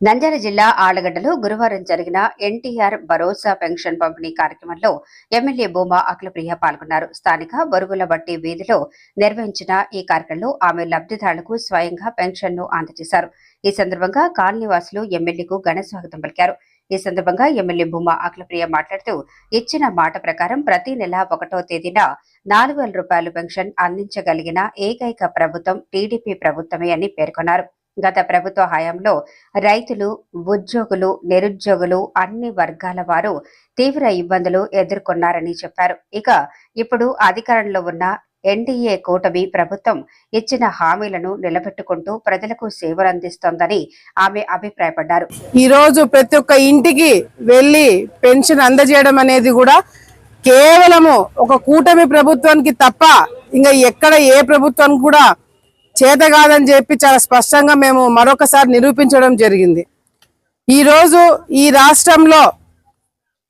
నంద్యాల జిల్లా ఆళ్ళగడ్డలో గురువారం జరిగిన ఎన్టీఆర్ భరోసా పెన్షన్ పంపిణీ కార్యక్రమంలో ఎమ్మెల్యే భూమా అఖిలప్రియ పాల్గొన్నారు. స్థానిక బరుగుల బట్టి వీధిలో నిర్వహించిన ఈ కార్యక్రమంలో ఆమె లబ్ధిదారులకు స్వయంగా పెన్షన్ను అందజేశారు. ఈ సందర్భంగా కాలనీవాసులు ఎమ్మెల్యేకు ఘన స్వాగతం పలికారు. ఈ సందర్భంగా ఎమ్మెల్యే భూమా అఖిలప్రియ మాట్లాడుతూ ఇచ్చిన మాట ప్రకారం ప్రతి నెల ఒకటో తేదీన నాలుగు వేల రూపాయలు పెన్షన్ అందించగలిగిన ఏకైక ప్రభుత్వం టీడీపీ ప్రభుత్వమే అని పేర్కొన్నారు. గత ప్రభుత్వ హయాంలో రైతులు ఉద్యోగులు నిరుద్యోగులు అన్ని వర్గాల వారు తీవ్ర ఇబ్బందులు ఎదుర్కొన్నారని చెప్పారు. ఇక ఇప్పుడు అధికారంలో ఉన్న ఎన్డీఏ కూటమి ప్రభుత్వం ఇచ్చిన హామీలను నిలబెట్టుకుంటూ ప్రజలకు సేవలు అందిస్తోందని ఆమె అభిప్రాయపడ్డారు. ఈ రోజు ప్రతి ఒక్క ఇంటికి వెళ్ళి పెన్షన్ అందజేయడం అనేది కూడా కేవలము ఒక కూటమి ప్రభుత్వానికి తప్ప ఇంకా ఎక్కడ ఏ ప్రభుత్వానికి కూడా చేత కాదని చెప్పి చాలా స్పష్టంగా మేము మరొకసారి నిరూపించడం జరిగింది. ఈరోజు ఈ రాష్ట్రంలో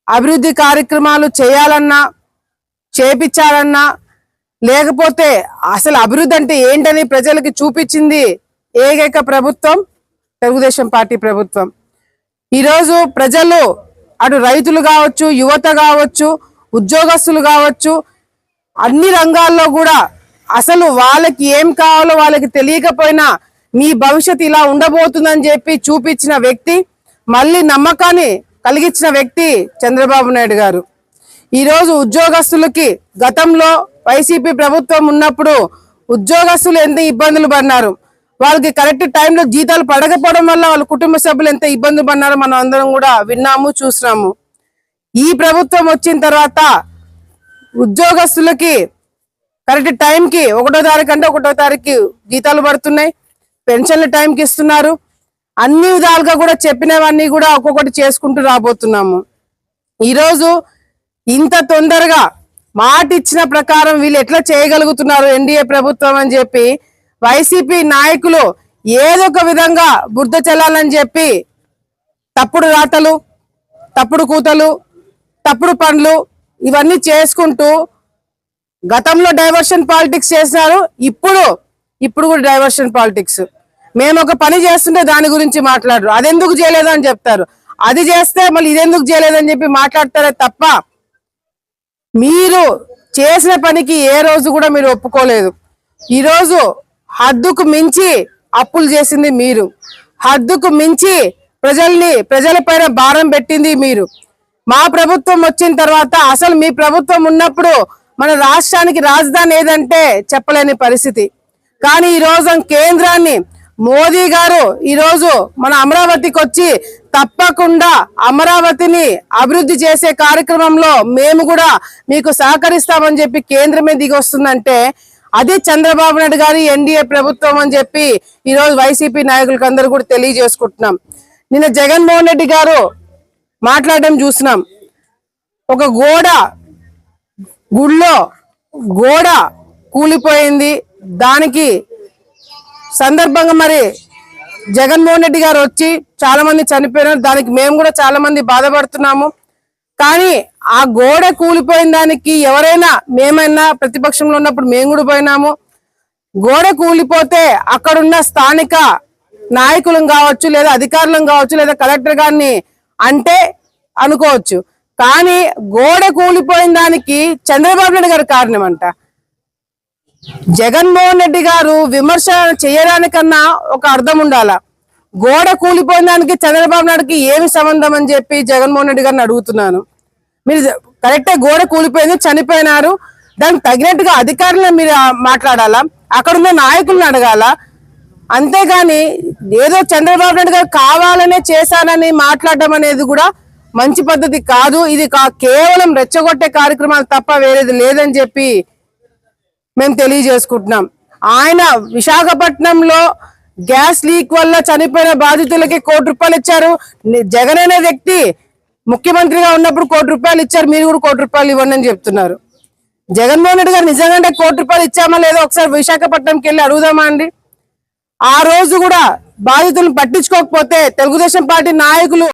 అభివృద్ధి కార్యక్రమాలు చేయాలన్నా చేపించాలన్నా లేకపోతే అసలు అభివృద్ధి అంటే ఏంటని ప్రజలకి చూపించింది ఏకైక ప్రభుత్వం తెలుగుదేశం పార్టీ ప్రభుత్వం. ఈరోజు ప్రజలు అటు రైతులు కావచ్చు యువత కావచ్చు ఉద్యోగస్తులు కావచ్చు అన్ని రంగాల్లో కూడా అసలు వాళ్ళకి ఏం కావాలో వాళ్ళకి తెలియకపోయినా మీ భవిష్యత్తు ఇలా ఉండబోతుందని చెప్పి చూపించిన వ్యక్తి మళ్ళీ నమ్మకాన్ని కలిగించిన వ్యక్తి చంద్రబాబు నాయుడు గారు. ఈరోజు ఉద్యోగస్తులకి గతంలో వైసీపీ ప్రభుత్వం ఉన్నప్పుడు ఉద్యోగస్తులు ఎంత ఇబ్బందులు పడినారు. వాళ్ళకి కరెక్ట్ టైంలో జీతాలు పడకపోవడం వల్ల వాళ్ళ కుటుంబ సభ్యులు ఎంత ఇబ్బంది పడినారో మనం అందరం కూడా విన్నాము చూసినాము. ఈ ప్రభుత్వం వచ్చిన తర్వాత ఉద్యోగస్తులకి కరెక్ట్ టైంకి ఒకటో తారీఖు అంటే ఒకటో తారీఖు జీతాలు పడుతున్నాయి. పెన్షన్లు టైంకి ఇస్తున్నారు. అన్ని విధాలుగా కూడా చెప్పినవన్నీ కూడా ఒక్కొక్కటి చేసుకుంటూ రాబోతున్నాము. ఈరోజు ఇంత తొందరగా మాట ఇచ్చిన ప్రకారం వీళ్ళు ఎట్లా చేయగలుగుతున్నారు ఎన్డీఏ ప్రభుత్వం అని చెప్పి వైసీపీ నాయకులు ఏదో ఒక విధంగా బుద్ధ చెల్లాలని చెప్పి తప్పుడు రాతలు తప్పుడు కూతలు తప్పుడు పనులు ఇవన్నీ చేసుకుంటూ గతంలో డైవర్షన్ పాలిటిక్స్ చేశారు ఇప్పుడు ఇప్పుడు కూడా డైవర్షన్ పాలిటిక్స్ మేము ఒక పని చేస్తుంటే దాని గురించి మాట్లాడరు. అదెందుకు చేయలేదు అని చెప్తారు. అది చేస్తే మళ్ళీ ఇదెందుకు చేయలేదని చెప్పి మాట్లాడతారే తప్ప మీరు చేసిన పనికి ఏ రోజు కూడా మీరు ఒప్పుకోలేదు. ఈరోజు హద్దుకు మించి అప్పులు చేసింది మీరు. హద్దుకు మించి ప్రజల్ని ప్రజలపైన భారం పెట్టింది మీరు. మా ప్రభుత్వం వచ్చిన తర్వాత అసలు మీ ప్రభుత్వం ఉన్నప్పుడు మన రాష్ట్రానికి రాజధాని ఏదంటే చెప్పలేని పరిస్థితి. కానీ ఈ రోజు కేంద్రాన్ని మోదీ గారు ఈరోజు మన అమరావతికి వచ్చి తప్పకుండా అమరావతిని అభివృద్ధి చేసే కార్యక్రమంలో మేము కూడా మీకు సహకరిస్తామని చెప్పి కేంద్రమే దిగి వస్తుందంటే అదే చంద్రబాబు నాయుడు గారి ఎన్డీఏ ప్రభుత్వం అని చెప్పి ఈరోజు వైసీపీ నాయకులకు అందరూ కూడా తెలియజేసుకుంటున్నాం. నిన్న జగన్మోహన్ రెడ్డి గారు మాట్లాడడం చూసినాం. ఒక గోడ గుళ్ళో గోడ కూలిపోయింది. దానికి సందర్భంగా మరి జగన్మోహన్ రెడ్డి గారు వచ్చి చాలా మంది చనిపోయినారు. దానికి మేము కూడా చాలా మంది బాధపడుతున్నాము. కానీ ఆ గోడ కూలిపోయిన దానికి ఎవరైనా మేమైనా ప్రతిపక్షంలో ఉన్నప్పుడు మేము కూడా పోయినాము. గోడ కూలిపోతే అక్కడున్న స్థానిక నాయకులం కావచ్చు లేదా అధికారులం కావచ్చు లేదా కలెక్టర్ గారిని అంటే అనుకోవచ్చు. కానీ గోడ కూలిపోయిన దానికి చంద్రబాబు నాయుడు గారు కారణం అంట జగన్మోహన్ రెడ్డి గారు విమర్శ చేయడానికన్నా ఒక అర్థం ఉండాల. గోడ కూలిపోయిన దానికి చంద్రబాబు నాయుడుకి ఏమి సంబంధం అని చెప్పి జగన్మోహన్ రెడ్డి గారిని అడుగుతున్నాను. మీరు కరెక్టే గోడ కూలిపోయింది చనిపోయినారు. దానికి తగినట్టుగా అధికారులను మీరు మాట్లాడాలా మాట్లాడాలా? అక్కడున్న నాయకులను అడగాల? అంతేగాని ఏదో చంద్రబాబు నాయుడు గారు కావాలనే చేశానని మాట్లాడడం అనేది కూడా మంచి పద్ధతి కాదు ఇది కా- కేవలం రెచ్చగొట్టే కార్యక్రమాలు తప్ప వేరేది లేదని చెప్పి మేము తెలియజేసుకుంటున్నాం. ఆయన విశాఖపట్నంలో గ్యాస్ లీక్ వల్ల చనిపోయిన బాధితులకి కోటి రూపాయలు ఇచ్చారు. జగన్ అనే వ్యక్తి ముఖ్యమంత్రిగా ఉన్నప్పుడు కోటి రూపాయలు ఇచ్చారు. మీరు కూడా కోటి రూపాయలు ఇవ్వండి అని చెప్తున్నారు. జగన్మోహన్ రెడ్డి గారు నిజంగానే కోటి రూపాయలు ఇచ్చామా లేదో ఒకసారి విశాఖపట్నంకి వెళ్ళి అడుగుదామా అండి? ఆ రోజు కూడా బాధితులను పట్టించుకోకపోతే తెలుగుదేశం పార్టీ నాయకులు